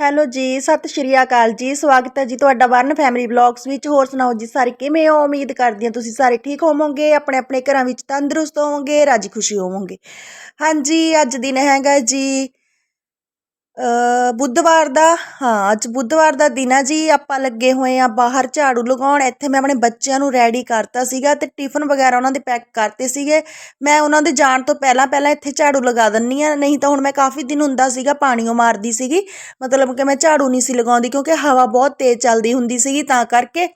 Hello ਜੀ, ਸਤਿ ਸ਼੍ਰੀ ਅਕਾਲ ਜੀ, ਸਵਾਗਤ ਹੈ ਜੀ ਤੁਹਾਡਾ ਵਰਨ ਫੈਮਿਲੀ ਵਲੌਗਸ ਵਿੱਚ। ਹੋਰ ਸੁਣਾਓ ਜੀ ਸਾਰੇ ਕਿਵੇਂ ਹੋ? ਉਮੀਦ ਕਰਦੀ ਹਾਂ ਤੁਸੀਂ ਸਾਰੇ ਠੀਕ ਹੋਵੋਗੇ, ਆਪਣੇ ਆਪਣੇ ਘਰਾਂ ਵਿੱਚ ਤੰਦਰੁਸਤ ਹੋਵੋਗੇ, ਰਾਜੀ ਖੁਸ਼ੀ ਹੋਵੋਗੇ। ਹਾਂਜੀ, ਅੱਜ ਦਿਨ ਹੈਗਾ ਜੀ ਬੁੱਧਵਾਰ ਦਾ, ਹਾਂ, ਅੱਜ ਬੁੱਧਵਾਰ ਦਾ ਦਿਨ ਆ ਜੀ, ਆਪਾਂ ਲੱਗੇ ਹੋਏ ਆ ਬਾਹਰ ਝਾੜੂ ਲਗਾਉਣ, ਇੱਥੇ ਮੈਂ ਆਪਣੇ ਬੱਚਿਆਂ ਨੂੰ ਰੈਡੀ ਕਰਤਾ ਸੀਗਾ ਤੇ ਟਿਫਨ ਵਗੈਰਾ ਉਹਨਾਂ ਦੇ ਪੈਕ ਕਰਤੇ ਸੀਗੇ। ਮੈਂ ਉਹਨਾਂ ਦੇ ਜਾਣ ਤੋਂ ਪਹਿਲਾਂ ਪਹਿਲਾਂ ਇੱਥੇ ਝਾੜੂ ਲਗਾ ਦਿੰਨੀ ਆ, ਨਹੀਂ ਤਾਂ ਹੁਣ ਮੈਂ ਕਾਫੀ ਦਿਨ ਹੁੰਦਾ ਸੀਗਾ ਪਾਣੀਓ ਮਾਰਦੀ ਸੀਗੀ, ਮਤਲਬ ਕਿ ਮੈਂ ਝਾੜੂ ਨਹੀਂ ਸੀ ਲਗਾਉਂਦੀ ਕਿਉਂਕਿ ਹਵਾ ਬਹੁਤ ਤੇਜ਼ ਚੱਲਦੀ ਹੁੰਦੀ ਸੀਗੀ, ਤਾਂ ਕਰਕੇ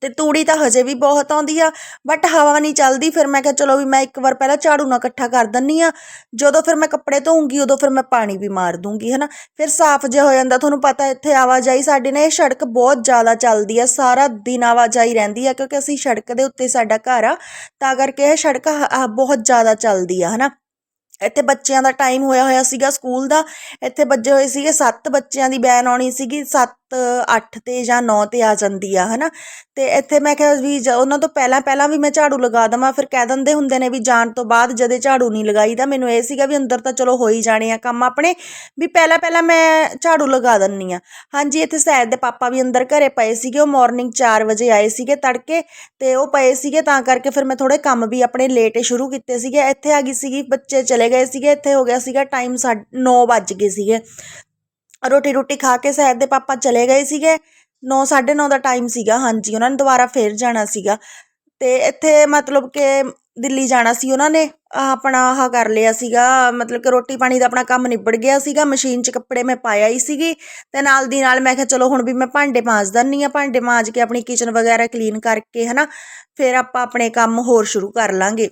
ਤੇ ਤੂੜੀ ਤਾਂ ਹਜੇ ਵੀ ਬਹੁਤ ਆਉਂਦੀ ਆ ਬਟ ਹਵਾ ਨਹੀਂ ਚੱਲਦੀ, ਫਿਰ ਮੈਂ ਕਿਹਾ ਚਲੋ ਵੀ ਮੈਂ ਇੱਕ ਵਾਰ ਪਹਿਲਾਂ ਝਾੜੂ ਨਾਲ ਇਕੱਠਾ ਕਰ ਦਿੰਨੀ ਆ, ਜਦੋਂ ਫਿਰ ਮੈਂ ਕੱਪੜੇ ਧੋਉਂਗੀ ਉਦੋਂ ਫਿਰ ਮੈਂ ਪਾਣੀ ਵੀ ਮਾਰ ਦੂੰਗੀ, ਹਨਾ? ਫਿਰ ਸਾਫ਼ ਜਿਹਾ ਹੋ ਜਾਂਦਾ, ਤੁਹਾਨੂੰ ਪਤਾ ਇੱਥੇ ਆਵਾਜਾਈ ਸਾਡੇ ਨੇ, ਇਹ ਸੜਕ ਬਹੁਤ ਜ਼ਿਆਦਾ ਚੱਲਦੀ ਆ, ਸਾਰਾ ਦਿਨ ਆਵਾਜਾਈ ਰਹਿੰਦੀ ਆ, ਕਿਉਂਕਿ ਅਸੀਂ ਸੜਕ ਦੇ ਉੱਤੇ ਸਾਡਾ ਘਰ ਆ, ਤਾਂ ਕਰਕੇ ਇਹ ਸੜਕ ਹ- ਬਹੁਤ ਜ਼ਿਆਦਾ ਚੱਲਦੀ ਆ, ਹਨਾ? ਇੱਥੇ ਬੱਚਿਆਂ ਦਾ ਟਾਈਮ ਹੋਇਆ ਹੋਇਆ ਸੀਗਾ ਸਕੂਲ ਦਾ, ਇੱਥੇ ਵੱਜੇ ਹੋਏ ਸੀਗੇ 7 ਬੱਚਿਆਂ ਦੀ ਬੈਨ ਆਉਣੀ ਸੀਗੀ 7 ਅੱਠ ਤੇ ਜਾਂ 9 ਤੇ ਆ ਜਾਂਦੀ ਆ, ਹਨਾ? ਤੇ ਇੱਥੇ ਮੈਂ ਕਿਹਾ ਵੀ ਜ- ਉਹਨਾਂ ਤੋਂ ਪਹਿਲਾਂ ਪਹਿਲਾਂ ਵੀ ਮੈਂ ਝਾੜੂ ਲਗਾ ਦਵਾਂ, ਫਿਰ ਕਹਿ ਦਿੰਦੇ ਹੁੰਦੇ ਨੇ ਵੀ ਜਾਣ ਤੋਂ ਬਾਅਦ ਜਦੇ ਝਾੜੂ ਨਹੀਂ ਲਗਾਈ ਤਾਂ ਮੈਨੂੰ ਇਹ ਸੀਗਾ ਵੀ ਅੰਦਰ ਤਾਂ ਚਲੋ ਹੋ ਹੀ ਜਾਣੇ ਆ ਕੰਮ ਆਪਣੇ, ਵੀ ਪਹਿਲਾਂ ਪਹਿਲਾਂ ਮੈਂ ਝਾੜੂ ਲਗਾ ਦਿੰਨੀ ਆ। ਹਾਂਜੀ, ਇੱਥੇ ਸੈਦ ਦੇ ਪਾਪਾ ਵੀ ਅੰਦਰ ਘਰੇ ਪਏ ਸੀਗੇ, ਉਹ ਮਾਰਨਿੰਗ 4 ਵਜੇ ਆਏ ਸੀਗੇ ਤੜਕੇ, ਤੇ ਉਹ ਪਏ ਸੀਗੇ, ਤਾਂ ਕਰਕੇ ਫਿਰ ਮੈਂ ਥੋੜੇ ਕੰਮ ਵੀ ਆਪਣੇ ਲੇਟ ਸ਼ੁਰੂ ਕੀਤੇ ਸੀਗੇ। ਇੱਥੇ ਆ ਗਈ ਸੀਗੀ, ਬੱਚੇ ਚਲੇ ਗਏ ਸੀਗੇ, ਇੱਥੇ ਹੋ ਗਿਆ ਸੀਗਾ ਟਾਈਮ 9 ਵੱਜ ਗਏ ਸੀਗੇ। ਰੋਟੀ ਰੋਟੀ ਖਾ ਕੇ ਸੈਦ ਦੇ ਪਾਪਾ ਚਲੇ ਗਏ ਸੀਗੇ। 9 9:30 ਦਾ ਟਾਈਮ ਸੀਗਾ, ਹਾਂਜੀ, ਉਹਨਾਂ ਨੇ ਦੁਬਾਰਾ ਫੇਰ ਜਾਣਾ ਸੀਗਾ। ਤੇ ਇੱਥੇ ਮਤਲਬ ਕਿ ਦਿੱਲੀ ਜਾਣਾ ਸੀ ਉਹਨਾਂ ਨੇ। ਆਪਣਾ ਆਹ ਕਰ ਲਿਆ ਸੀਗਾ, ਮਤਲਬ ਕਿ ਰੋਟੀ ਪਾਣੀ ਦਾ ਆਪਣਾ ਕੰਮ ਨਿਬੜ ਗਿਆ ਸੀਗਾ। ਮਸ਼ੀਨ 'ਚ ਕੱਪੜੇ ਮੈਂ ਪਾਇਆ ਹੀ ਸੀਗੀ। ਤੇ ਨਾਲ ਦੀ ਨਾਲ ਮੈਂ ਕਿਹਾ, ਚਲੋ ਹੁਣ ਵੀ ਮੈਂ ਭਾਂਡੇ ਮਾਂਜ ਦਿੰਨੀ ਆ ਭਾਂਡੇ ਮਾਂਜ ਕੇ ਆਪਣੀ ਕਿਚਨ ਵਗੈਰਾ ਕਲੀਨ ਕਰਕੇ ਹਨਾ, ਫਿਰ ਆਪਾਂ ਆਪਣੇ ਕੰਮ ਹੋਰ ਸ਼ੁਰੂ ਕਰ ਲਾਂਗੇ।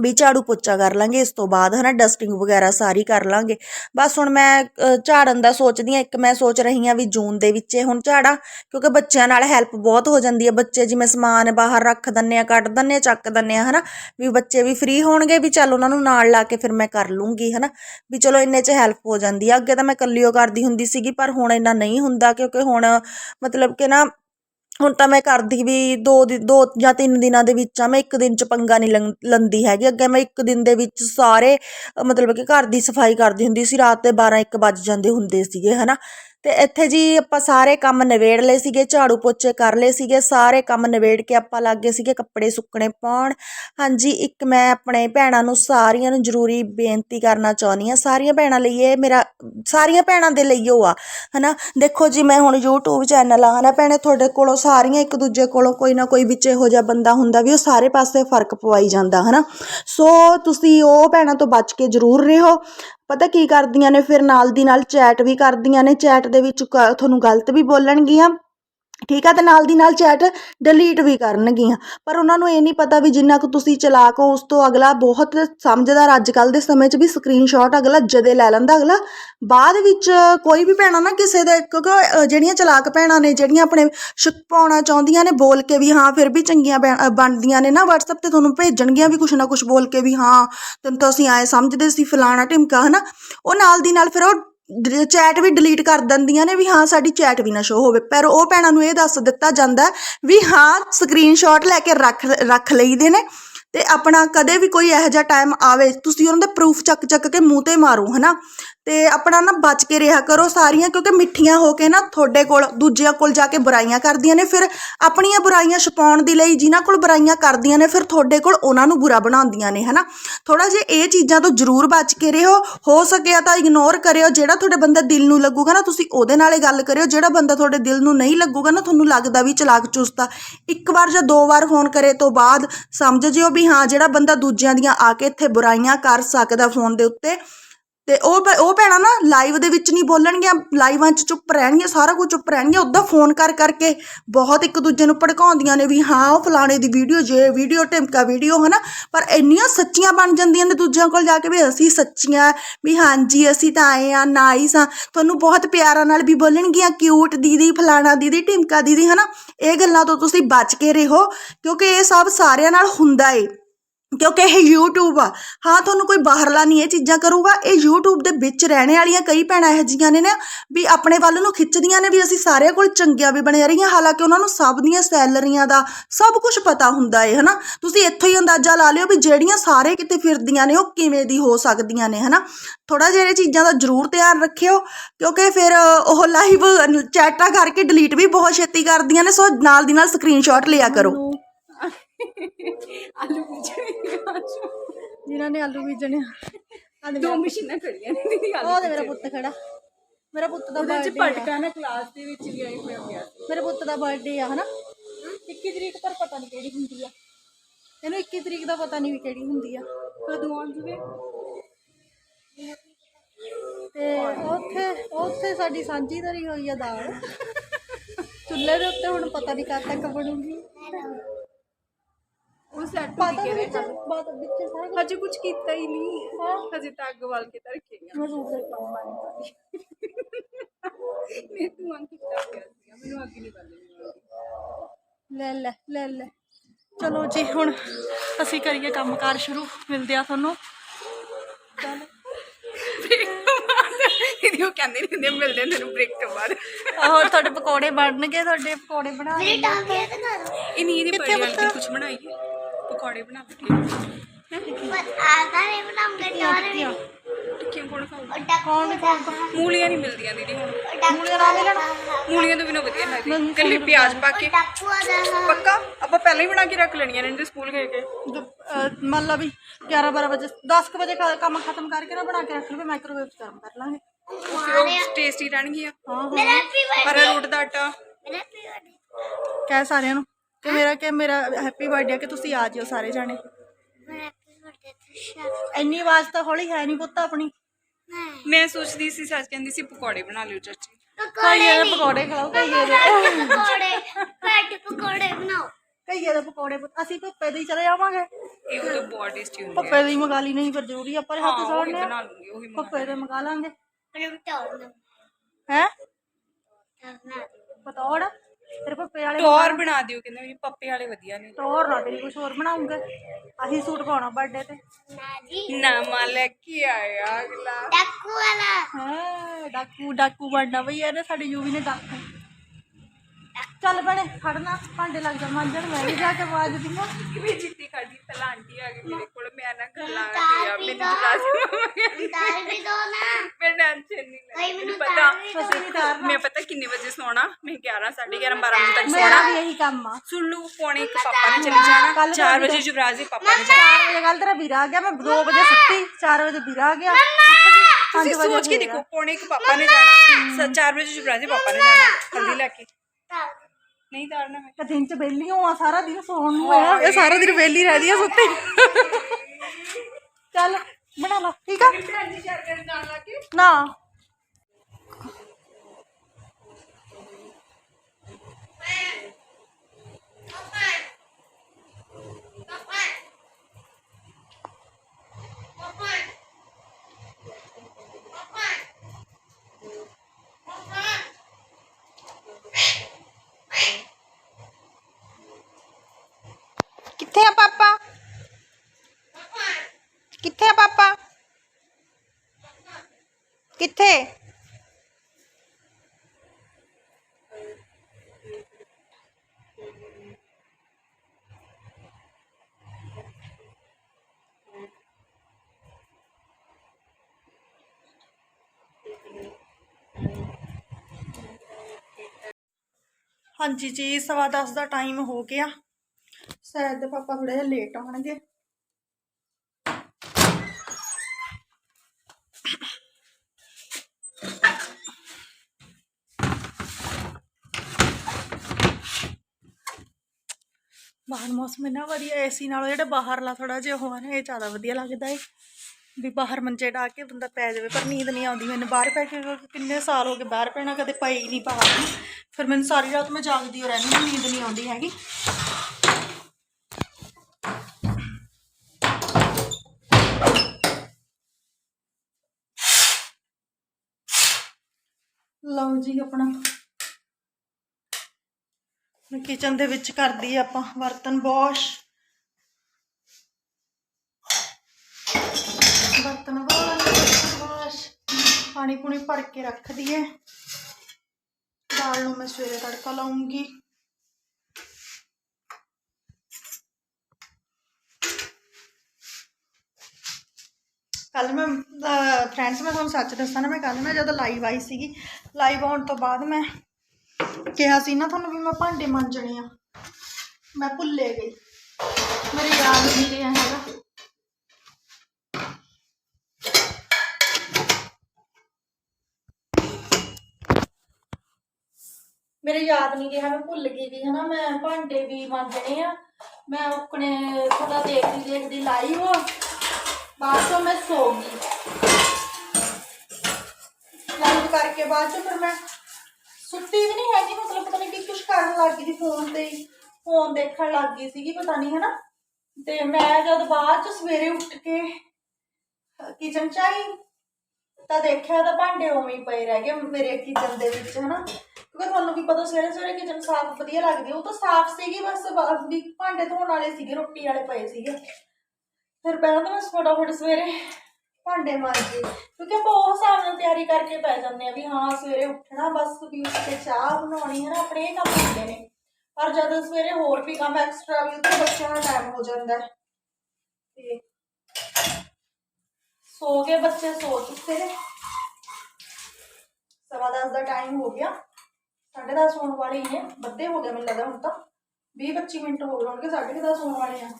ਵੀ ਝਾੜੂ ਪੋਚਾ ਕਰ ਲਾਂਗੇ, ਇਸ ਤੋਂ ਬਾਅਦ ਹਨਾ ਡਸਟਿੰਗ ਵਗੈਰਾ ਸਾਰੀ ਕਰ ਲਾਂਗੇ। ਬਸ ਹੁਣ ਮੈਂ ਝਾੜਨ ਦਾ ਸੋਚਦੀ ਆ ਇੱਕ ਮੈਂ ਸੋਚ ਰਹੀ ਆ ਵੀ ਜੂਨ ਦੇ ਵਿੱਚ ਹੁਣ ਝਾੜਾ, ਕਿਉਂਕਿ ਬੱਚਿਆਂ ਨਾਲ ਹੈਲਪ ਬਹੁਤ ਹੋ ਜਾਂਦੀ ਹੈ। ਬੱਚੇ ਜਿਵੇਂ ਸਮਾਨ ਬਾਹਰ ਰੱਖ ਦਿੰਨੇ ਆ ਕੱਢ ਦਿੰਨੇ ਆ ਚੱਕ ਦਿੰਨੇ ਆ ਹਨਾ, ਵੀ ਬੱਚੇ ਵੀ ਫ੍ਰੀ ਹੋਣਗੇ, ਵੀ ਚੱਲ ਉਹਨਾਂ ਨੂੰ ਨਾਲ ਲਾ ਕੇ ਫਿਰ ਮੈਂ ਕਰ ਲੂੰਗੀ, ਹਨਾ। ਵੀ ਚਲੋ ਇੰਨੇ 'ਚ ਹੈਲਪ ਹੋ ਜਾਂਦੀ ਆ। ਅੱਗੇ ਤਾਂ ਮੈਂ ਇਕੱਲੀਓ ਕਰਦੀ ਹੁੰਦੀ ਸੀਗੀ, ਪਰ ਹੁਣ ਇੰਨਾ ਨਹੀਂ ਹੁੰਦਾ, ਕਿਉਂਕਿ ਹੁਣ ਮਤਲਬ ਕਿ ਨਾ ਹੁਣ ਤਾਂ ਮੈਂ ਕਰਦੀ ਵੀ ਦੋ ਦਿ- ਦੋ ਜਾਂ ਤਿੰਨ ਦਿਨਾਂ ਦੇ ਵਿੱਚ ਆ ਮੈਂ ਇੱਕ ਦਿਨ ਚ ਪੰਗਾ ਨਹੀਂ ਲੰ- ਲੈਂਦੀ ਹੈਗੀ। ਅੱਗੇ ਮੈਂ ਇੱਕ ਦਿਨ ਦੇ ਵਿੱਚ ਸਾਰੇ ਅ, ਮਤਲਬ ਕਿ ਘਰ ਦੀ ਸਫ਼ਾਈ ਕਰਦੀ ਹੁੰਦੀ ਸੀ ਰਾਤ ਦੇ 12 1 ਵੱਜ ਜਾਂਦੇ ਹੁੰਦੇ ਸੀਗੇ ਹਨਾ? ਤੇ ਇੱਥੇ ਜੀ ਆਪਾਂ ਸਾਰੇ ਕੰਮ ਨਿਬੇੜ ਲਏ ਸੀਗੇ, ਝਾੜੂ ਪੋਚੇ ਕਰ ਲਏ ਸੀਗੇ, ਸਾਰੇ ਕੰਮ ਨਿਬੇੜ ਕੇ ਆਪਾਂ ਲੱਗ ਗਏ ਸੀਗੇ ਕੱਪੜੇ ਸੁੱਕਣੇ ਪਾਉਣ। ਹਾਂਜੀ, ਇੱਕ ਮੈਂ ਆਪਣੇ ਭੈਣਾਂ ਨੂੰ ਸਾਰੀਆਂ ਨੂੰ ਜ਼ਰੂਰੀ ਬੇਨਤੀ ਕਰਨਾ ਚਾਹੁੰਦੀ ਆ ਸਾਰੀਆਂ ਭੈਣਾਂ ਲਈ ਇਹ ਮੇਰਾ, ਸਾਰੀਆਂ ਭੈਣਾਂ ਦੇ ਲਈ ਉਹ ਆ, ਹਨਾ? ਦੇਖੋ ਜੀ, ਮੈਂ ਹੁਣ YouTube ਚੈਨਲ ਆ, ਹਨਾ ਭੈਣੇ? ਤੁਹਾਡੇ ਕੋਲੋਂ ਸਾਰੀਆਂ ਇੱਕ ਦੂਜੇ ਕੋਲੋਂ ਕੋਈ ਨਾ ਕੋਈ ਵਿੱਚ ਇਹੋ ਜਿਹਾ ਬੰਦਾ ਹੁੰਦਾ ਵੀ ਉਹ ਸਾਰੇ ਪਾਸੇ ਫ਼ਰਕ ਪਵਾਈ ਜਾਂਦਾ, ਹਨਾ? ਸੋ ਤੁਸੀਂ ਉਹ ਭੈਣਾਂ ਤੋਂ ਬਚ ਕੇ ਜ਼ਰੂਰ ਰਹੋ ਪਤਾ ਕੀ ਕਰਦੀਆਂ ਨੇ? ਫਿਰ ਨਾਲ ਦੀ ਨਾਲ ਚੈਟ ਵੀ ਕਰਦੀਆਂ ਨੇ ਚੈਟ ਦੇ ਵਿੱਚ ਕ- ਤੁਹਾਨੂੰ ਗਲਤ ਵੀ ਬੋਲਣਗੀਆਂ। ਠੀਕ ਆ, ਤੇ ਨਾਲ ਦੀ ਨਾਲ ਚੈਟ ਡਿਲੀਟ ਵੀ ਕਰਨਗੀਆਂ। ਪਰ ਉਹਨਾਂ ਨੂੰ ਇਹ ਨਹੀਂ ਪਤਾ ਵੀ ਜਿੰਨਾ ਕੁ ਤੁਸੀਂ ਚਲਾਕ ਹੋ, ਉਸ ਤੋਂ ਅਗਲਾ ਬਹੁਤ ਸਮਝਦਾਰ ਅੱਜ ਕੱਲ ਦੇ ਸਮੇਂ 'ਚ ਵੀ ਸਕਰੀਨਸ਼ਾਟ ਅਗਲਾ ਜਦੇ ਲੈ ਲੈਂਦਾ, ਅਗਲਾ ਬਾਅਦ ਵਿੱਚ ਕੋਈ ਵੀ ਭੈਣਾਂ ਨਾ ਕਿਸੇ ਦੇ, ਕਿਉਂਕਿ ਜਿਹੜੀਆਂ ਚਲਾਕ ਭੈਣਾਂ ਨੇ, ਜਿਹੜੀਆਂ ਆਪਣੇ ਛੁਪਾਉਣਾ ਚਾਹੁੰਦੀਆਂ ਨੇ, ਬੋਲ ਕੇ ਵੀ ਹਾਂ, ਫਿਰ ਵੀ ਚੰਗੀਆਂ ਬਣਦੀਆਂ ਨੇ ਨਾ, WhatsApp ਤੇ ਤੁਹਾਨੂੰ ਭੇਜਣਗੀਆਂ ਵੀ ਕੁਛ ਨਾ ਕੁਛ ਬੋਲ ਕੇ ਵੀ ਹਾਂ, ਤੈਨੂੰ ਤਾਂ ਅਸੀਂ ਆਏ ਸਮਝਦੇ ਸੀ, ਫਲਾਣਾ ਢਿਮਕਾ, ਹਨਾ? ਉਹ ਨਾਲ ਦੀ ਨਾਲ ਫਿਰ ਉਹ ਚੈਟ ਵੀ ਡਿਲੀਟ ਕਰ ਦਿੰਦੀਆਂ ਨੇ ਵੀ ਹਾਂ ਸਾਡੀ ਚੈਟ ਵੀ ਨਾ ਸ਼ੋ ਹੋਵੇ। ਪਰ ਉਹ ਭੈਣਾਂ ਨੂੰ ਇਹ ਦੱਸ ਦਿੱਤਾ ਜਾਂਦਾ ਵੀ ਹਾਂ ਸਕਰੀਨਸ਼ਾਟ ਲੈ ਕੇ ਰੱਖ ਰੱਖ ਲਈਦੇ ਨੇ ਤੇ ਆਪਣਾ ਕਦੇ ਵੀ ਕੋਈ ਇਹੋ ਜਿਹਾ ਟਾਈਮ ਆਵੇ, ਤੁਸੀਂ ਉਹਨਾਂ ਦਾ ਪ੍ਰੂਫ ਚੱਕ ਚੱਕ ਕੇ ਮੂੰਹ ਤੇ ਮਾਰੋ, ਹਨਾ? ਤੇ ਆਪਣਾ ਨਾ ਬਚ ਕੇ ਰਿਹਾ ਕਰੋ ਸਾਰੀਆਂ, ਕਿਉਂਕਿ ਮਿੱਠੀਆਂ ਹੋ ਕੇ ਨਾ ਤੁਹਾਡੇ ਕੋਲ, ਦੂਜਿਆਂ ਕੋਲ ਜਾ ਕੇ ਬੁਰਾਈਆਂ ਕਰਦੀਆਂ ਨੇ, ਫਿਰ ਆਪਣੀਆਂ ਬੁਰਾਈਆਂ ਛੁਪਾਉਣ ਦੇ ਲਈ ਜਿਨ੍ਹਾਂ ਕੋਲ ਬੁਰਾਈਆਂ ਕਰਦੀਆਂ ਨੇ, ਫਿਰ ਤੁਹਾਡੇ ਕੋਲ ਉਹਨਾਂ ਨੂੰ ਬੁਰਾ ਬਣਾਉਂਦੀਆਂ ਨੇ, ਹਨਾ? ਥੋੜਾ ਜਿਹਾ ਇਹ ਚੀਜ਼ਾਂ ਤੋਂ ਜ਼ਰੂਰ ਬਚ ਕੇ ਰਹੋ, ਹੋ ਸਕਿਆ ਤਾਂ ਇਗਨੋਰ ਕਰਿਓ, ਜਿਹੜਾ ਤੁਹਾਡੇ ਬੰਦਾ ਦਿਲ ਨੂੰ ਲੱਗੂਗਾ ਨਾ, ਤੁਸੀਂ ਉਹਦੇ ਨਾਲੇ ਗੱਲ ਕਰਿਓ, ਜਿਹੜਾ ਬੰਦਾ ਤੁਹਾਡੇ ਦਿਲ ਨੂੰ ਨਹੀਂ ਲੱਗੂਗਾ ਨਾ, ਤੁਹਾਨੂੰ ਲੱਗਦਾ ਵੀ ਚਲਾਕ ਚੁਸਤਾ। ਇੱਕ ਵਾਰ ਜਾਂ ਦੋ ਵਾਰ ਫੋਨ ਕਰੇ ਤੋਂ ਬਾਅਦ ਸਮਝ ਜਿਓ ਵੀ ਹਾਂ, ਜਿਹੜਾ ਬੰਦਾ ਦੂਜਿਆਂ ਦੀਆਂ ਆ ਕੇ ਇੱਥੇ ਬੁਰਾਈਆਂ ਕਰ ਸਕਦਾ ਫੋਨ ਦੇ ਉੱਤੇ ਤੇ ਉਹ ਭੈ- ਉਹ ਭੈਣਾ ਨਾ ਲਾਈਵ ਦੇ ਵਿੱਚ ਨਹੀਂ ਬੋਲਣਗੀਆਂ ਲਾਈਵਾਂ 'ਚ ਚੁੱਪ ਰਹਿਣਗੀਆਂ, ਸਾਰਾ ਕੁਝ ਚੁੱਪ ਰਹਿਣਗੀਆਂ ਉੱਦਾਂ ਫੋਨ ਕਰ ਕਰਕੇ ਬਹੁਤ ਇੱਕ ਦੂਜੇ ਨੂੰ ਭੜਕਾਉਂਦੀਆਂ ਨੇ ਵੀ ਹਾਂ, ਉਹ ਫਲਾਣੇ ਦੀ ਵੀਡੀਓ ਜੇ ਵੀਡੀਓ ਟਿਮਕਾ ਵੀਡੀਓ ਹਨਾ? ਪਰ ਇੰਨੀਆਂ ਸੱਚੀਆਂ ਬਣ ਜਾਂਦੀਆਂ ਨੇ ਦੂਜਿਆਂ ਕੋਲ ਜਾ ਕੇ ਵੀ ਅਸੀਂ ਸੱਚੀਆਂ, ਵੀ ਹਾਂਜੀ, ਅਸੀਂ ਤਾਂ ਆਏ ਆ ਨਾਈਸ ਆ ਤੁਹਾਨੂੰ ਬਹੁਤ ਪਿਆਰਾਂ ਨਾਲ ਵੀ ਬੋਲਣਗੀਆਂ ਕਿਊਟ ਦੀਦੀ, ਫਲਾਣਾ ਦੀਦੀ ਟਿਮਕਾ ਦੀਦੀ, ਹਨਾ? ਇਹ ਗੱਲਾਂ ਤੋਂ ਤੁਸੀਂ ਬਚ ਕੇ ਰਹੋ, ਕਿਉਂਕਿ ਇਹ ਸਭ ਸਾਰਿਆਂ ਨਾਲ ਹੁੰਦਾ ਏ। ਕਿਉਂਕਿ ਇਹ YouTube ਆ। ਹਾਂ, ਤੁਹਾਨੂੰ ਕੋਈ ਬਾਹਰਲਾ ਨਹੀਂ ਇਹ ਚੀਜ਼ਾਂ ਕਰੂਗਾ। ਇਹ YouTube ਦੇ ਵਿੱਚ ਰਹਿਣੇ ਵਾਲੀਆਂ ਕਈ ਭੈਣਾਂ ਇਹੋ ਜਿਹੀਆਂ ਨੇ ਨਾ ਵੀ ਆਪਣੇ ਵੱਲ ਨੂੰ ਖਿੱਚਦੀਆਂ ਨੇ ਵੀ ਅਸੀਂ ਸਾਰਿਆਂ ਕੋਲ ਚੰਗੀਆਂ ਵੀ ਬਣਿਆ ਰਹੀਆਂ। ਹਾਲਾਂਕਿ ਉਹਨਾਂ ਨੂੰ ਸਭ ਦੀਆਂ ਸੈਲਰੀਆਂ ਦਾ ਸਭ ਕੁਝ ਪਤਾ ਹੁੰਦਾ ਏ, ਹਨਾ? ਤੁਸੀਂ ਇੱਥੋਂ ਹੀ ਅੰਦਾਜ਼ਾ ਲਾ ਲਿਓ ਵੀ ਜਿਹੜੀਆਂ ਸਾਰੇ ਕਿਤੇ ਫਿਰਦੀਆਂ ਨੇ ਉਹ ਕਿਵੇਂ ਦੀ ਹੋ ਸਕਦੀਆਂ ਨੇ, ਹਨਾ? ਥੋੜਾ ਜਿਹਾ ਇਹ ਚੀਜ਼ਾਂ ਦਾ ਜ਼ਰੂਰ ਧਿਆਨ ਰੱਖਿਓ, ਕਿਉਂਕਿ ਫਿਰ ਉਹ ਲਾਈਵ ਚੈਟਾਂ ਕਰਕੇ ਡਿਲੀਟ ਵੀ ਬਹੁਤ ਛੇਤੀ ਕਰਦੀਆਂ ਨੇ, ਸੋ ਨਾਲ ਦੀ ਨਾਲ ਸਕਰੀਨਸ਼ਾਟ ਲਿਆ ਕਰੋ। ਆਲੂ। ਬੀਜਣੇ ਜਿਨ੍ਹਾਂ ਨੇ ਆਲੂ ਬੀਜਣੇ ਆ। ਦੋ ਮਸ਼ੀਨਾਂ ਖੜੀਆਂ ਨੇ ਦੀਦੀ ਆਲੂ ਉਹ ਤੇ ਮੇਰਾ ਪੁੱਤ ਖੜਾ। ਮੇਰਾ ਪੁੱਤ ਦਾ ਉਹਦੇ ਚ ਪਟਕਾ ਨਾ ਕਲਾਸ ਦੇ ਵਿੱਚ ਵੀ ਆਈ ਹੋਇਆ ਗਿਆ ਸੀ ਮੇਰੇ ਪੁੱਤ ਦਾ ਬਰਥਡੇ ਆ ਹਨਾ? 21 ਤਰੀਕ ਪਰ ਪਤਾ ਨਹੀਂ ਕਿਹੜੀ ਹੁੰਦੀ ਆ। ਇਹਨੂੰ 21 ਤਰੀਕ ਦਾ ਪਤਾ ਨਹੀਂ ਵੀ ਕਿਹੜੀ ਹੁੰਦੀ ਆ। ਕਦੋਂ ਆਉਣ ਜੂਵੇ ਤੇ ਉੱਥੇ ਉੱਥੇ ਸਾਡੀ ਸਾਂਝੀ ਧਰੀ ਹੋਈ ਆ ਦਾਲ। ਚੁੱਲ੍ਹੇ ਦੇ ਉੱਤੇ ਹੁਣ ਪਤਾ ਨਹੀਂ ਕਦ ਤੱਕ ਬਣੂਗੀ। ਉਹ ਸੈੱਟ ਪਤਾ ਹੋ ਨਹੀਂ ਬਾਤ ਵਿੱਚ ਸਾਰਾ ਕੁਛ- ਹਜੇ ਕੁਝ ਕੀਤਾ ਹੀ ਨਹੀਂ ਹਾਂ। ਹਜੇ ਤਾਂ ਅੱਗ ਵਾਲ ਕੇ ਤਾਂ ਰੱਖੇਗਾ। ਮੈਂ ਸੂਟ ਦੇ ਪਾਉਂਗਾ ਮੈਂ ਤੂੰ ਅੰਕ ਕੀਤਾ ਪਿਆ ਸੀ। ਮੈਨੂੰ ਅੱਗ ਨਹੀਂ ਬੱਲਣੀ ਲੈ ਲੈ ਲੈ ਲੈ। ਚਲੋ ਜੀ ਹੁਣ ਅਸੀਂ ਕਰੀਏ ਕੰਮਕਾਰ ਸ਼ੁਰੂ। ਮਿਲਦੇ ਆ ਤੁਹਾਨੂੰ। ਉਹ ਕਹਿੰਦੇ ਨਹੀਂ ਹੁੰਦੇ ਮਿਲਦੇ ਨੇ ਤੈਨੂੰ ਬ੍ਰੇਕ ਤੋਂ ਬਾਅਦ। ਆਹੋ ਤੁਹਾਡੇ ਪਕੌੜੇ ਬਣਨਗੇ ਤੁਹਾਡੇ ਪਕੌੜੇ ਬਣਾ ਮੇਰੀ ਟਾਂਗ ਦੇ ਤੇ ਇਹ ਨਹੀਂ ਇਹਦੇ ਕਿੱਥੇ ਪੁੱਤ? ਕੁਝ ਬਣਾਈਏ? ਪਕੌੜੇ ਬਣਾ ਕੇ ਆਦਾ ਨਹੀਂ ਬਣਾਉਂਗੇ ਟੋਰ ਵੀ ਟਿੱਕੀਆਂ। ਕੋਣ ਖਾਊਗਾ ਉਹ ਡੱਕੂ ਦਾ ਮੂਲੀਆਂ ਨਹੀਂ ਮਿਲਦੀਆਂ ਦੀਦੀ ਹੁਣ। ਮੂਲੀਆਂ ਲਾ ਲੈਣਾ ਮੂਲੀਆਂ ਤੋਂ ਬਿਨਾਂ ਵਧੀਆ ਲੱਗਦੀ ਕੱਲੀ ਪਿਆਜ਼ ਪਾ ਕੇ। ਪੱਕਾ? ਆਪਾਂ ਪਹਿਲਾਂ ਹੀ ਬਣਾ ਕੇ ਰੱਖ ਲੈਣੀਆਂ ਨੇ ਇਹਦੇ ਸਕੂਲ ਗਏ ਕੇ ਮੰਨ ਲਾ ਵੀ 11 12 ਵਜੇ 10 ਕੁ ਵਜੇ ਕੰਮ ਖਤਮ ਕਰਕੇ ਨਾ ਬਣਾ ਕੇ ਰੱਖ ਲਵੇ ਮਾਈਕ੍ਰੋਵੇਵ 'ਚ ਗਰਮ ਕਰ ਲਾਂਗੇ। ਟੇਸਟੀ ਰਹਿਣਗੀਆਂ। ਹਾਂ ਮੇਰਾ ਹੈਪੀ ਪਰ ਬਰਥਡੇ ਰੋਟ ਦਾ ਆਟਾ। ਮੇਰਾ ਹੈਪੀ ਬਰਥਡੇ ਕਹਿ ਸਾਰਿਆਂ ਨੂੰ। ਕਿ ਮੇਰਾ ਕਿ ਮੇਰਾ ਹੈਪੀ ਬਰਥਡੇ ਕਿ ਤੁਸੀਂ ਆ ਜਿਓ ਸਾਰੇ ਜਾਣੇ। ਮੇਰਾ ਹੈਪੀ ਬਰਥਡੇ ਤੁਸ਼ਾਰ ਇੰਨੀ ਆਵਾਜ਼ ਤਾਂ ਹੌਲੀ ਹੈ ਨਹੀਂ ਪੁੱਤ ਆਪਣੀ। ਨਹੀਂ। ਮੈਂ ਸੋਚਦੀ ਸੀ ਸੱਚ ਕਹਿੰਦੀ ਸੀ ਪਕੌੜੇ ਬਣਾ ਲਿਓ ਚਾਚੀ। ਕਈਏ ਦੇ ਪਕੌੜੇ ਖਾਓ ਕਈਏ ਦੇ ਪਕੌੜੇ ਫੈਟ ਪਕੌੜੇ ਬਣਾਓ। ਕਈਏ ਦੇ ਪਕੌੜੇ ਪੁੱਤ- ਅਸੀਂ ਭੁੱਪੇ ਦੇ ਹੀ ਚਲੇ ਜਾਵਾਂਗੇ ਇਹ ਉਹ ਤਾਂ ਬਹੁਤ ਟੇਸਟੀ ਹੁੰਦੀ ਹੈ। ਭੁੱਪੇ ਦੀ ਮੰਗਾ ਲਈ ਨਹੀਂ ਪਰ ਜ਼ਰੂਰੀ ਆ ਪਰ ਹਾਂ ਹੱਥ ਸੋੜਨੇ। ਬਣਾ ਲੂੰਗੀ ਉਹੀ ਮੰਗਾ ਭੁੱਪੇ ਦੇ ਮੰਗਾ ਲਾਂਗੇ। ਹੈ? ਪਤੌੜ ਤੇਰੇ ਭੁੱਪੇ ਵਾਲੇ ਟੋਰ ਬਣਾ ਦਿਓ ਕਹਿੰਦੇ ਵੀ ਪੱਪੇ ਵਾਲੇ ਵਧੀਆ ਨੇ। ਟੋਰ ਨਾ ਤੇਰੀ ਕੁਝ ਹੋਰ ਬਣਾਉਂਗੇ। ਅਸੀਂ ਸੂਟ ਪਾਉਣਾ ਬਰਥਡੇ ਤੇ। ਨਾ ਜੀ ਨਾਮਾ ਲੈ ਕੇ ਆਇਆ ਅਗਲਾ। ਡੱਕੂ ਵਾਲਾ। ਹਾਂ ਡਾਕੂ ਡਾਕੂ ਬਣਨਾ ਬਈ ਇਹਨੇ ਸਾਡੀ ਯੂਵੀ ਨੇ ਡਾਕੂ। ਚੱਲ ਬਣੇ ਖੜਨਾ ਭਾਂਡੇ ਲੱਗ ਜਾ ਮਾਂਜਣ ਮੈਂ ਵੀ ਜਾ ਕੇ ਆਵਾਜ਼ ਦਿੰਦਾ ਕਿਵੇਂ ਜਿੱਤੀ ਖਾਦੀ ਪਹਿਲਾਂ ਆਂਟੀ ਆ ਗਈ ਮੇਰੇ ਕੋਲ ਮੈਂ ਨਾ ਗੱਲਾਂ ਤਾਰ ਵੀ ਮੈਨੂੰ ਦੋ। ਜਲਾ ਸੀ ਤਾਰ ਵੀ ਦੋ ਨਾ। ਮੈਂ ਟੈਨਸ਼ਨ ਨਹੀਂ ਮੈਨੂੰ ਪਤਾ। ਤਾਰ ਤੁਸੀਂ ਵੀ ਤਾਰਨਾ ਮੈਂ ਪਤਾ ਕਿੰਨੇ ਵਜੇ ਸੋਣਾ? ਮੈਂ 11 11:30 12 ਵਜੇ ਤੱਕ ਮੇਰਾ ਸੋਣਾ। ਵੀ ਇਹੀ ਕੰਮ ਆ। ਸੁਣ ਲੂ ਪੌਣੇ ਇੱਕ ਪਾਪਾ ਨੇ ਚਲੇ ਜਾਣਾ। ਕੱਲ੍ਹ 4 ਦਾ ਵਜੇ ਯੁਵਰਾਜ ਦੇ ਪਾਪਾ ਨੇ ਜਾਣਾ। 4 ਵਜੇ ਕੱਲ ਤੇਰਾ ਵੀਰਾ ਆ ਗਿਆ ਮੈਂ 2 ਵਜੇ ਸੁੱਤੀ 4 ਵਜੇ ਵੀਰਾ ਆ ਗਿਆ। ਤੁਸੀਂ ਸੋਚ ਕੇ ਦੇਖੋ ਪੌਣੇ ਇੱਕ ਪਾਪਾ ਨੇ ਜਾਣਾ। 4 ਵਜੇ ਯੁਵਰਾਜ ਦੇ ਪਾਪਾ ਨੇ ਜਾਣਾ। ਹਲਦੀ ਲੈ ਕੇ। ਤਾਰ ਨਹੀਂ ਮੈਂ ਦਿਨ ਚ ਵਿਹਲੀ ਹੋਵਾਂ ਸਾਰਾ ਦਿਨ ਸੌਣ ਨੂੰ ਆ ਇਹ ਸਾਰਾ ਦਿਨ ਵਿਹਲੀ ਰਹਿਦੀ ਆ ਸੁੱਤੀ। ਚੱਲ ਬਣਾ ਲਾ ਠੀਕ ਆ? ਨਾ ਕਿੱਥੇ ਆ ਪਾਪਾ ਕਿੱਥੇ ਆ ਪਾਪਾ ਕਿੱਥੇ ਹਾਂਜੀ ਜੀ, ਸਵਾ ਦਸ ਦਾ ਟਾਈਮ ਹੋ ਗਿਆ। ਸ਼ਾਇਦ ਪਾਪਾ ਥੋੜੇ ਜਿਹਾ ਲੇਟ ਆਉਣਗੇ। ਬਾਹਰ ਮੌਸਮ ਇੰਨਾ ਵਧੀਆ ਏਸੀ ਨਾਲੋਂ ਜਿਹੜਾ ਬਾਹਰਲਾ ਥੋੜਾ ਜਿਹਾ ਉਹ ਆ ਨਾ ਇਹ ਜ਼ਿਆਦਾ ਵਧੀਆ ਲੱਗਦਾ ਏ। ਵੀ ਬਾਹਰ ਮੰਜੇ ਢਾ ਕੇ ਬੰਦਾ ਪੈ ਜਾਵੇ ਪਰ ਨੀਂਦ ਨਹੀਂ ਆਉਂਦੀ ਮੈਨੂੰ। ਬਾਹਰ ਪੈ ਕੇ ਕਿਉਂਕਿ ਕਿੰਨੇ ਸਾਲ ਹੋ ਗਏ ਬਾਹਰ ਪੈਣਾ ਕਦੇ ਪਈ ਨਹੀਂ ਬਾਹਰ। ਫਿਰ ਮੈਨੂੰ ਸਾਰੀ ਰਾਤ ਮੈਂ ਜਾਗਦੀ ਹੋ ਰਹਿੰਦੀ ਹਾਂ, ਨੀਂਦ ਨਹੀਂ ਆਉਂਦੀ ਹੈਗੀ। ਲਓ ਜੀ ਆਪਣਾ। ਕਿਚਨ ਦੇ ਵਿੱਚ ਕਰਦੀ ਆਪਾਂ ਬਰਤਨ ਵਾਸ਼ ਬਰਤਨ ਵਾਸ਼ ਵਾਸ਼ ਪਾਣੀ ਪੂਣੀ ਭਰ ਕੇ ਰੱਖ ਦਈਏ। ਦਾਲ ਨੂੰ ਮੈਂ ਸਵੇਰੇ ਤੜਕਾ ਲਾਉਂਗੀ। ਕੱਲ ਮੈਂ ਫਰੈਂਡਸ ਮੈਂ ਤੁਹਾਨੂੰ ਸੱਚ ਦੱਸਾਂ ਨਾ, ਮੈਂ ਕੱਲ ਨਾ ਜਦੋਂ ਲਾਈਵ ਆਈ ਸੀਗੀ ਲਾਈਵ ਆਉਣ ਤੋਂ ਬਾਅਦ ਮੈਂ ਕਿਹਾ ਸੀ ਨਾ ਤੁਹਾਨੂੰ ਵੀ ਮੈਂ ਭਾਂਡੇ ਮਾਂਜਣੇ ਆ। ਮੈਂ ਭੁੱਲੇ ਗਈ। ਮੇਰੇ ਯਾਦ ਨਹੀਂ ਰਿਹਾ ਹੈਗਾ। ਮੇਰੇ ਯਾਦ ਨਹੀਂ ਰਿਹਾ, ਮੈਂ ਭੁੱਲ ਗਈ ਵੀ ਹਨਾ, ਮੈਂ ਭਾਂਡੇ ਵੀ ਮਾਂਜਣੇ ਆ। ਮੈਂ ਆਪਣੇ ਥੋੜਾ ਦੇਖਦੀ ਦੇਖਦੀ ਲਾਈਵ ਬਾਅਦ ਚੋਂ ਮੈਂ ਸੋ ਗਈ। ਲਾਈਵ ਕਰਕੇ ਬਾਅਦ ਚੋਂ ਫਿਰ ਮੈਂ ਸੁੱਤੀ ਵੀ ਨਹੀਂ ਹੈਗੀ, ਮਤਲਬ ਪਤਾ ਨਹੀਂ ਕਿ ਕੁਝ ਕਰਨ ਲੱਗ ਗਈ ਸੀ ਫੋਨ ਤੇ ਹੀ। ਫੋਨ ਦੇਖਣ ਲੱਗ ਗਈ ਸੀਗੀ, ਪਤਾ ਨਹੀਂ ਹਨਾ। ਤੇ ਮੈਂ ਜਦ ਬਾਅਦ ਚ ਸਵੇਰੇ ਉੱਠ ਕੇ ਕਿਚਨ ਚ ਆਈ, ਤਾਂ ਦੇਖਿਆ ਤਾਂ ਭਾਂਡੇ ਉਵੇਂ ਹੀ ਪਏ ਰਹਿ ਗਏ ਮੇਰੇ ਕਿਚਨ ਦੇ ਵਿੱਚ, ਹਨਾ। ਕਿਉਂਕਿ ਤੁਹਾਨੂੰ ਵੀ ਪਤਾ ਸਵੇਰੇ ਸਵੇਰੇ ਕਿਚਨ ਸਾਫ਼ ਵਧੀਆ ਲੱਗਦੀ ਉਹ ਤਾਂ ਸਾਫ਼ ਸੀਗੀ, ਬਸ ਵੀ ਭਾਂਡੇ ਧੋਣ ਵਾਲੇ ਸੀਗੇ, ਰੋਟੀ ਵਾਲੇ ਪਏ ਸੀਗੇ। ਫਿਰ ਪਹਿਲਾਂ ਤਾਂ ਮੈਂ ਫਟਾਫਟ ਸਵੇਰੇ ਭਾਂਡੇ ਮਾਂਜੇ। ਕਿਉਂਕਿ ਆਪਾਂ ਉਹ ਹਿਸਾਬ ਨਾਲ ਤਿਆਰੀ ਕਰਕੇ ਪੈ ਜਾਂਦੇ ਆ ਵੀ ਹਾਂ, ਸਵੇਰੇ ਉੱਠਣਾ ਬਸ, ਵੀ ਉੱਠ ਚਾਹ ਬਣਾਉਣੀ ਹੈ ਨਾ, ਆਪਣੇ ਇਹ ਕੰਮ ਹੁੰਦੇ ਨੇ। ਪਰ ਜਦ ਸਵੇਰੇ ਹੋਰ ਵੀ ਕੰਮ ਐਕਸਟਰਾ ਵੀ ਉੱਥੇ ਬੱਚਿਆਂ ਦਾ ਟਾਈਮ ਹੋ ਜਾਂਦਾ ਹੈ। ਤੇ ਸੋ ਗਏ ਬੱਚੇ, ਸੋ ਚੁੱਕੇ ਨੇ। ਸਵਾ ਦਸ ਦਾ ਟਾਈਮ ਹੋ ਗਿਆ। ਸਾਢੇ ਦਸ ਹੋਣ ਵਾਲੇ ਹੀ ਨੇ। ਬੱਦੇ ਹੋ ਗਏ ਮੈਨੂੰ ਲੱਗਦਾ ਹੁਣ ਤਾਂ। 20 25 ਮਿੰਟ ਹੋ ਗਏ ਹੋਣਗੇ, ਸਾਢੇ ਕੁ ਦਸ ਹੋਣ ਵਾਲੇ ਆ।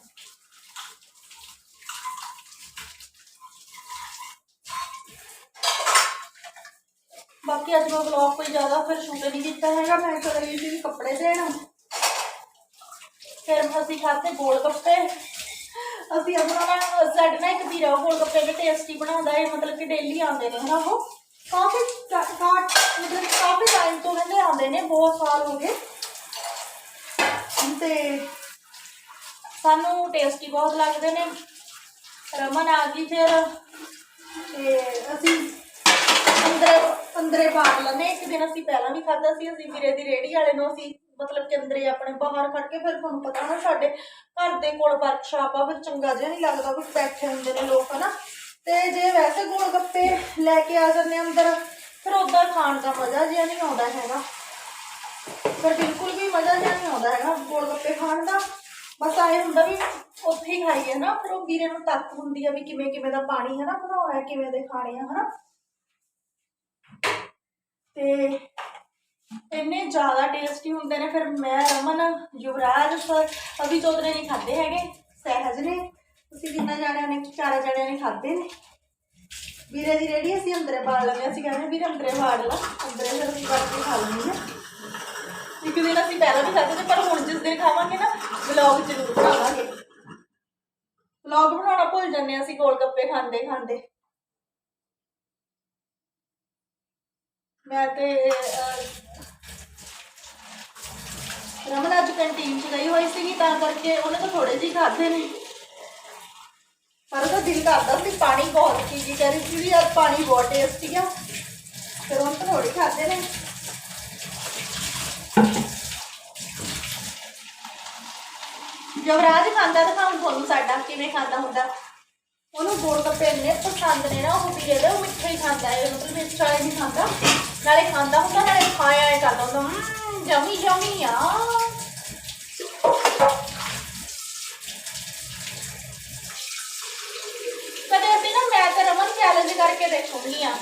ਬਾਕੀ ਅੱਜ ਮੈਂ ਵਲੌਗ ਕੋਈ ਜ਼ਿਆਦਾ ਫਿਰ ਸ਼ੂਟ ਨਹੀਂ ਕੀਤਾ ਹੈਗਾ, ਮੈਂ ਚਲੇ ਗਈ ਸੀ ਕੱਪੜੇ ਦੇਣ। ਫਿਰ ਅਸੀਂ ਖਾਤੇ ਗੋਲ ਗੱਪੇ ਅਸੀਂ ਆਪਣਾ ਸਾਡੇ ਨਾਲ ਇੱਕ ਵੀਰਾ ਗੋਲ ਗੱਪੇ ਦੇ ਟੇਸਟੀ ਬਣਾਉਂਦਾ ਹੈ ਮਤਲਬ ਕਿ ਡੇਲੀ ਆਉਂਦੇ ਨੇ ਹਨਾ ਉਹ। ਕਾਫੀ ਕਾਟ ਮਤਲਬ ਕਾਫੀ ਟਾਈਮ ਤੋਂ ਕਹਿੰਦੇ ਆਉਂਦੇ ਨੇ, ਬਹੁਤ ਸਾਲ ਹੋ ਗਏ। ਤੇ ਸਾਨੂੰ ਟੇਸਟੀ ਬਹੁਤ ਲੱਗਦੇ ਨੇ। ਰਮਨ ਆ ਗਈ ਫਿਰ। ਤੇ ਅਸੀਂ ਅੰਦਰ, ਅੰਦਰੇ ਬਾੜ ਲੈਂਦੇ ਇੱਕ ਦਿਨ ਅਸੀਂ ਪਹਿਲਾਂ ਵੀ ਖਾਧਾ ਸੀ, ਅਸੀਂ ਵੀਰੇ ਦੀ ਰੇੜੀ ਵਾਲੇ ਨੂੰ ਅਸੀਂ ਮਤਲਬ ਕਿ ਅੰਦਰੇ ਆਪਣੇ ਬਾਹਰ ਖੜ ਕੇ ਫਿਰ ਤੁਹਾਨੂੰ ਪਤਾ ਨਾ ਸਾਡੇ ਘਰ ਦੇ ਕੋਲ ਵਰਕਸ਼ਾਪ ਆ, ਫਿਰ ਚੰਗਾ ਜਿਹਾ ਨਹੀਂ ਲੱਗਦਾ ਵੀ ਬੈਠੇ ਹੁੰਦੇ ਨੇ ਲੋਕ, ਹਨਾ। ਤੇ ਜੇ ਵੈਸੇ ਗੋਲ ਗੱਪੇ ਲੈ ਕੇ ਆ ਜਾਂਦੇ ਅੰਦਰ, ਫਿਰ ਉਦਾਂ ਖਾਣ ਦਾ ਮਜ਼ਾ ਜਿਹਾ ਨਹੀਂ ਆਉਂਦਾ ਹੈਗਾ। ਫਿਰ ਬਿਲਕੁਲ ਵੀ ਮਜ਼ਾ ਜਿਹਾ ਨਹੀਂ ਆਉਂਦਾ ਹੈਗਾ ਗੋਲ ਗੱਪੇ ਖਾਣ ਦਾ। ਬਸ ਆਏ ਹੁੰਦਾ ਵੀ ਉੱਥੇ ਹੀ ਖਾਈਏ ਨਾ, ਫਿਰ ਉਹ ਵੀਰੇ ਨੂੰ ਤੱਕ ਹੁੰਦੀ ਆ ਵੀ ਕਿਵੇਂ ਕਿਵੇਂ ਦਾ ਪਾਣੀ ਹੈ ਨਾ ਬਣਾਉਣਾ ਕਿਵੇਂ ਦੇ ਖਾਣੇ ਆ, ਹਨਾ। ਤੇ ਇੰਨੇ ਜ਼ਿਆਦਾ ਟੇਸਟੀ ਹੁੰਦੇ ਨੇ, ਫਿਰ ਮੈਂ, ਰਮਨ, ਯੁਵਰਾਜ, ਸਰ, ਅਭੀ ਚੌਧਰੀ ਨਹੀਂ ਖਾਦੇ ਹੈਗੇ, ਸਹਿਜ ਨੇ। ਤੁਸੀਂ ਕਿੰਨਾ ਜਾਣਿਆਂ ਨੇ, ਚਾਰ ਜਣਿਆਂ ਨੇ ਖਾਦੇ ਨੇ। ਵੀਰੇ ਦੀ ਰੇੜੀ ਅਸੀਂ ਅੰਦਰੇ ਬਾੜ ਲੈਂਦੇ ਅਸੀਂ ਕਹਿੰਦੇ ਵੀਰੇ ਅੰਦਰੇ ਬਾੜ ਲਾ, ਅੰਦਰੇ ਫਿਰ ਅਸੀਂ ਵੜ ਕੇ ਖਾ ਲੈਂਦੇ ਹਾਂ। ਇੱਕ ਦਿਨ ਅਸੀਂ ਪਹਿਲਾਂ ਵੀ ਖਾਦੇ ਸੀ ਪਰ ਹੁਣ ਜਿਸ ਦਿਨ ਖਾਵਾਂਗੇ ਨਾ ਵਲੌਗ ਜ਼ਰੂਰ ਬਣਾਵਾਂਗੇ। ਵਲੌਗ ਬਣਾਉਣਾ ਭੁੱਲ ਜਾਂਦੇ ਹਾਂ ਅਸੀਂ ਗੋਲ ਗੱਪੇ ਖਾਂਦੇ ਖਾਂਦੇ ਮੈਂ ਤੇ ਰਮਨ ਅੱਜ ਕੰਟੀਨ ਚ ਗਈ ਹੋਈ ਸੀਗੀ, ਤਾਂ ਕਰਕੇ ਉਹਨੇ ਤਾਂ ਥੋੜੇ ਜਿਹੇ ਖਾਦੇ ਨੇ। ਪਰ ਉਹਦਾ ਦਿਲ ਕਰਦਾ ਸੀ ਪਾਣੀ ਬਹੁਤ ਪੀ ਜੀ ਕਹਿ ਸੀ ਵੀ ਅੱਜ ਪਾਣੀ ਬਹੁਤ ਟੇਸਟੀ ਆ। ਫਿਰ ਉਹਨੇ ਤਾਂ ਥੋੜੇ ਖਾਦੇ ਨੇ। ਜਵਰਾਜ ਖਾਂਦਾ ਤਾਂ ਖਾਣ ਤੁਹਾਨੂੰ ਸਾਡਾ ਕਿਵੇਂ ਖਾਂਦਾ ਹੁੰਦਾ? ਉਹਨੂੰ ਗੋਲ ਗੱਪੇ ਇੰਨੇ ਪਸੰਦ ਨੇ ਨਾ ਉਹ ਵੀਰੇ ਦੇ ਉਹ ਮਿੱਠੇ ਹੀ ਖਾਂਦਾ ਹੈ, ਮਤਲਬ ਮਿਰਚ ਵਾਲੇ ਨਹੀਂ ਨਾਲੇ ਖਾਂਦਾ ਹੁੰਦਾ, ਨਾਲੇ ਖਾਇਆ ਐ ਕਰਦਾ ਹੁੰਦਾ। ਮmm ਜਮੀ ਜਮੀ ਆ। ਕਦੇ ਅਸੀਂ ਨਾ, ਮੈਂ ਤੇ ਰਮਨ ਚੈਲੰਜ ਕਰਕੇ ਦੇਖੂੰਗੀ ਆ।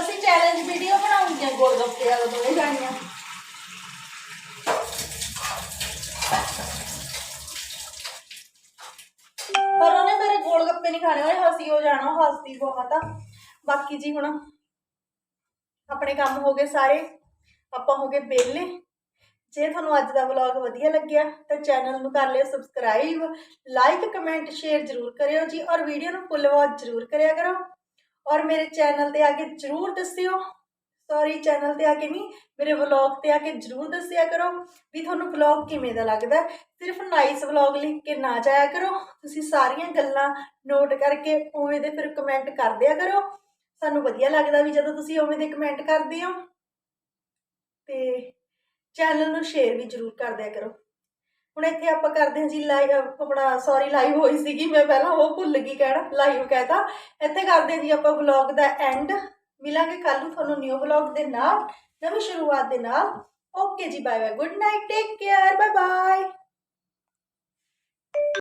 ਅਸੀਂ ਚੈਲੰਜ ਵੀਡੀਓ ਬਣਾਉਂਗੇ ਗੋਲ ਗੱਪੇ ਵਾਲਾ ਦੋਵੇਂ ਜਾਣੀਆਂ। ਪਰ ਉਹਨੇ ਮੇਰੇ ਗੋਲ ਗੱਪੇ ਨਹੀਂ ਖਾਣੇ ਹੋਏ ਹਸੀ ਹੋ ਜਾਣਾ, ਉਹ ਹੱਸਦੀ ਬਹੁਤ ਆ। ਬਾਕੀ ਜੀ ਹੁਣ ਆਪਣੇ ਕੰਮ ਹੋ ਗਏ ਸਾਰੇ, ਆਪਾਂ ਹੋ ਗਏ ਵਿਹਲੇ। ਜੇ ਤੁਹਾਨੂੰ ਅੱਜ ਦਾ ਵਲੌਗ ਵਧੀਆ ਲੱਗਿਆ, ਤਾਂ ਚੈਨਲ ਨੂੰ ਕਰ ਲਿਓ ਸਬਸਕ੍ਰਾਈਬ ਲਾਈਕ ਕਮੈਂਟ ਸ਼ੇਅਰ ਜ਼ਰੂਰ ਕਰਿਓ ਜੀ ਔਰ ਵੀਡੀਓ ਨੂੰ ਫੁੱਲ ਵਾਚ ਜ਼ਰੂਰ ਕਰਿਆ ਕਰੋ। ਔਰ ਮੇਰੇ ਚੈਨਲ ਤੇ ਆ ਕੇ ਜ਼ਰੂਰ ਦੱਸਿਓ। ਸੌਰੀ ਚੈਨਲ ਤੇ ਆ ਕੇ ਨਹੀਂ, ਮੇਰੇ ਵਲੌਗ ਤੇ ਆ ਕੇ ਜ਼ਰੂਰ ਦੱਸਿਆ ਕਰੋ ਵੀ ਤੁਹਾਨੂੰ ਵਲੌਗ ਕਿਵੇਂ ਦਾ ਲੱਗਦਾ। ਸਿਰਫ ਨਾਈਸ ਵਲੌਗ ਲਿਖ ਕੇ ਨਾ ਜਾਇਆ ਕਰੋ। ਤੁਸੀਂ ਸਾਰੀਆਂ ਗੱਲਾਂ ਨੋਟ ਕਰਕੇ ਉਵੇਂ ਦੇ ਫਿਰ ਕਮੈਂਟ ਕਰ ਦਿਆ ਕਰੋ। ਸਾਨੂੰ ਵਧੀਆ ਲੱਗਦਾ ਵੀ ਜਦੋਂ ਤੁਸੀਂ ਉਵੇਂ ਦੇ ਕਮੈਂਟ ਕਰਦੇ ਹੋ, ਤੇ ਚੈਨਲ ਨੂੰ ਸ਼ੇਅਰ ਵੀ ਜ਼ਰੂਰ ਕਰ ਦਿਆ ਕਰੋ। ਹੁਣ ਇੱਥੇ ਆਪਾਂ ਕਰਦੇ ਹਾਂ ਜੀ ਲਾਈਵ ਆਪਣਾ ਸੌਰੀ ਲਾਈਵ ਹੋਈ ਸੀਗੀ ਮੈਂ ਪਹਿਲਾਂ, ਉਹ ਭੁੱਲ ਗਈ ਕਹਿਣਾ ਲਾਈਵ ਕਹਿਤਾ ਇੱਥੇ ਕਰਦੇ ਹਾਂ ਜੀ ਆਪਾਂ ਵਲੌਗ ਦਾ ਐਂਡ ਮਿਲਾਂਗੇ ਕੱਲ ਨੂੰ ਤੁਹਾਨੂੰ ਨਿਊ ਵਲੌਗ ਦੇ ਨਾਲ, ਨਵੀਂ ਸ਼ੁਰੂਆਤ ਦੇ ਨਾਲ। Okay ji bye bye good night take care bye bye